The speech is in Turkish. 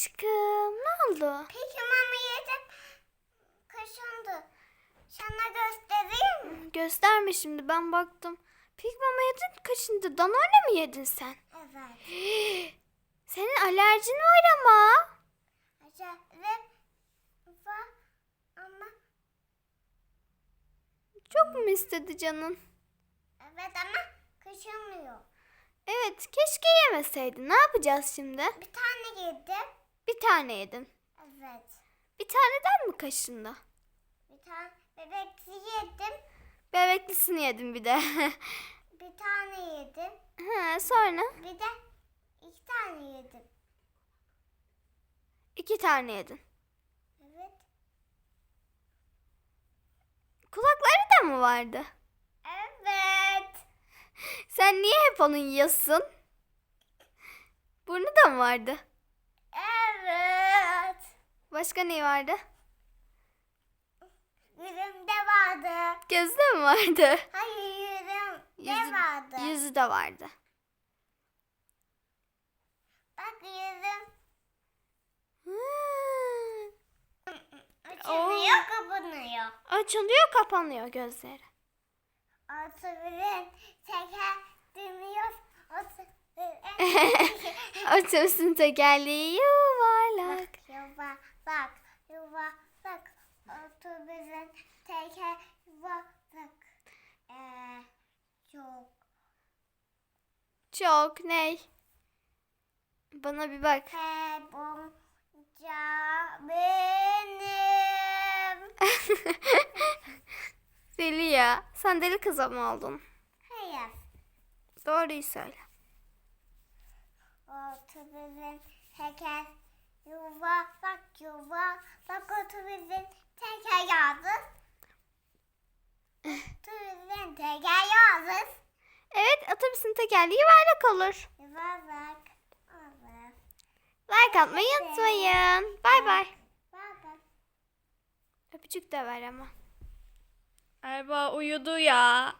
Aşkım ne oldu? Peki mama yedim. Kaşındı. Sana göstereyim mi? Gösterme şimdi ben baktım. Pig mama yedin kaçındı. Danone mi yedin sen? Evet. Senin alerjin var ama. Var ama Çok mu istedi canın? evet ama kaşınmıyor. Evet keşke yemeseydin. Ne yapacağız şimdi? Bir tane yedim. Bir tane yedin. Evet. Bir taneden mi kaşındı? Bir tane bebekli yedim. Bebeklisini yedin bir de. Bir tane yedim. ha, sonra Bir de iki tane yedim. iki tane yedin. Evet. Kulakları da mı vardı? Evet. Sen niye hep onu yiyorsun? Burnu da mı vardı? Başka ne vardı? Yüzümde vardı. Gözde mi vardı? Hayır yüzüm Yüzü, vardı? yüzü de vardı. Bak yüzüm Hmm. açılıyor kapanıyor. Açılıyor kapanıyor gözleri. Otobüsün teker dönüyor. Otobüsün tekerleği yuvarlak. Bak yuva bak. Otobüsün teker yuva bak. Ee, çok Çok ney? Bana bir bak. kebonca benim. Deli ya. Sen deli kıza mı oldun? Hayır. Doğruyu söyle. Otobüsün teker yuva bak yuva bak otobüsün teker yazın. Otobüsün teker yazın. Evet otobüsün tekerleği yuvarlak olur. Yuva bak. Evet. Like atmayı unutmayın. Bay bay. Öpücük de ver ama. Erba uyudu ya.